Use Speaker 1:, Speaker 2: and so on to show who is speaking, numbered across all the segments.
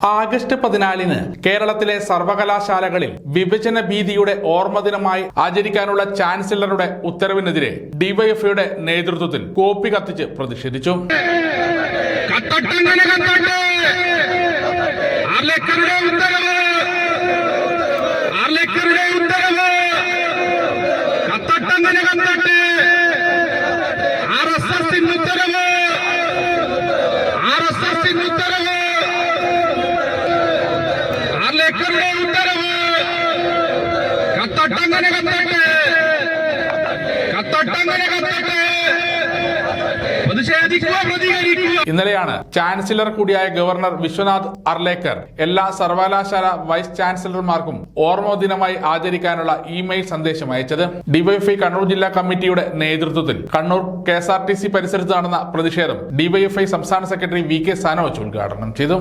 Speaker 1: August പതിനാലിന് കേരളത്തിലെ സർവകലാശാലകളിൽ വിഭജന ഭീതിയുടെ ഓർമ്മദിനമായി ആചരിക്കാനുള്ള ചാൻസലറുടെ ഉത്തരവിനെതിരെ ഡിവൈഎഫ്ഐയുടെ നേതൃത്വത്തിൽ കോപ്പി കത്തിച്ച് പ്രതിഷേധിച്ചു.
Speaker 2: ഉത്തരവ് ആർലേക്കറുടെ ഉത്തരവ് കത്തട്ടങ്ങനെ കത്തട്ടെ ആർ എസ് എസിന് ഉത്തരവ് ആർ എസ് എസിന് ഉത്തരവ് ആർലേക്കറുടെ ഉത്തരവ്
Speaker 1: ഇന്നലെയാണ് ചാൻസലർ കൂടിയായ ഗവർണർ വിശ്വനാഥ് അർലേക്കർ എല്ലാ സർവകലാശാല വൈസ് ചാൻസലർമാർക്കും ഓർമ്മ ദിനമായി ആചരിക്കാനുള്ള ഇമെയിൽ സന്ദേശം അയച്ചത് ഡിവൈഎഫ്ഐ കണ്ണൂർ ജില്ലാ കമ്മിറ്റിയുടെ നേതൃത്വത്തിൽ. Kannur K S R T C പരിസരത്ത് നടന്ന പ്രതിഷേധം ഡിവൈഎഫ്ഐ സംസ്ഥാന സെക്രട്ടറി വി കെ സനോജ് ഉദ്ഘാടനം ചെയ്തു.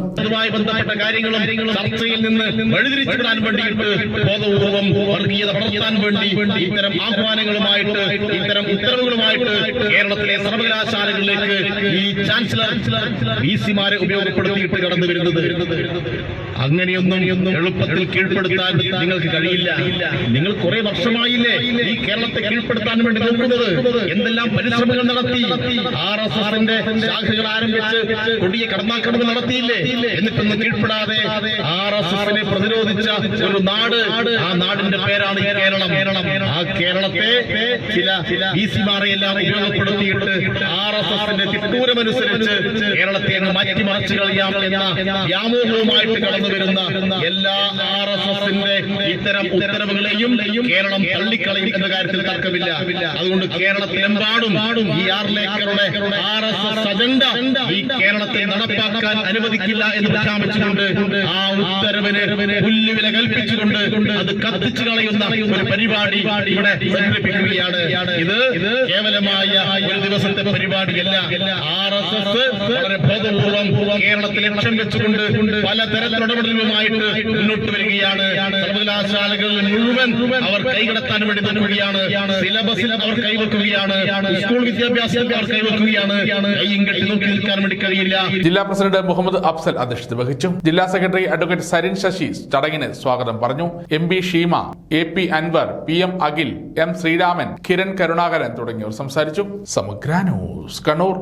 Speaker 2: ഇത്തരം ആഹ്വാനങ്ങളുമായിട്ട് ഇത്തരം ഉത്തരവുകളുമായിട്ട് കേരളത്തിലെ സർവകലാശാലകളിലേക്ക് ഈ ചാൻസലർ വി സിമാരെ ഉപയോഗപ്പെടുത്തിയിട്ട് കടന്നു വരുന്നത്. അങ്ങനെയൊന്നും എളുപ്പത്തിൽ കീഴ്പ്പെടുത്താൻ നിങ്ങൾക്ക് കഴിയില്ല. നിങ്ങൾ കുറെ വർഷമായില്ലേ ഈ കേരളത്തെ കീഴ്പ്പെടുത്താൻ വേണ്ടി നോക്കുന്നത്? എന്തെല്ലാം പരിശ്രമങ്ങൾ നടത്തി? ആർ എസ് എസിന്റെ ശാഖകൾ ആരംഭിച്ച് കൊടിയ കടന്നാക്കണമെന്ന് നടത്തിയില്ലേ? എന്നിട്ടൊന്നും കീഴ്പ്പെടാതെ ആർ എസ് എസിനെ പ്രതിരോധിച്ച ഒരു നാട്. ആ നാടിന്റെ പേരാണ് കേരളം കേരളം. ആ കേരളത്തെ ചില ബി സിമാരെ എല്ലാം ഉപയോഗപ്പെടുത്തിയിട്ട് ആർ എസ് എസിന്റെ തിട്ടൂരമനുസരിച്ച് കേരളത്തെ മാറ്റി മാറ്റിമറിച്ചു കളയാം എന്ന വ്യാമോഹവുമായിട്ട് കടന്നു വരുന്ന എല്ലാ ആർ എസ് എസിന്റെ ഇത്തരം ഉത്തരവുകളെയും കേരളം തള്ളിക്കളയും എന്ന കാര്യത്തിൽ തർക്കമില്ല. അതുകൊണ്ട് കേരളത്തിലെമ്പാടും ഈ ആർലേക്കറുടെ ആർ എസ് എസ് അജണ്ട ഈ കേരളത്തിൽ നടപ്പാക്കാൻ അനുവദിക്കില്ല എന്ന് പ്രഖ്യാപിച്ചുകൊണ്ട് ആ ഉത്തരവിന് പുല്ലുവില കൽപ്പിച്ചുകൊണ്ട് അത് കത്തിച്ചു കളയുന്ന ഒരു പരിപാടി ഇവിടെ സംഘടിപ്പിക്കുകയാണ്. ഇത് കേവലമായ ഒരു ദിവസത്തെ പരിപാടിയല്ല. ആർ എസ് എസ് വളരെ ബോധപൂർവം കേരളത്തിൽ ലക്ഷ്യം വെച്ചുകൊണ്ട് പലതരത്തിലുള്ള ഇടപെടലുമായിട്ട് മുന്നോട്ട് വരികയാണ്. സർവകലാശാലകളിൽ മുഴുവൻ അവർ കൈകടത്താൻ വേണ്ടി നോക്കുകയാണ് സിലബസിൽ അവർ കൈവെക്കുകയാണ്. സ്കൂൾ വിദ്യാഭ്യാസത്തിൽ അവർ കൈവെക്കുകയാണ്. കൈയും കെട്ടി നോക്കി നിൽക്കാൻ വേണ്ടി കഴിയില്ല.
Speaker 1: ജില്ലാ പ്രസിഡന്റ് മുഹമ്മദ് അഫ്സൽ അധ്യക്ഷത വഹിച്ചു. ജില്ലാ സെക്രട്ടറി അഡ്വക്കേറ്റ് സരിൻ ശശി ചടങ്ങിന് സ്വാഗതം പറഞ്ഞു. M B Sheema A P Anvar P M Akhil M Sreeraman Kiran Karunakaran തുടങ്ങിയവർ സംസാരിച്ചു. സമഗ്ര ന്യൂസ് കണ്ണൂർ.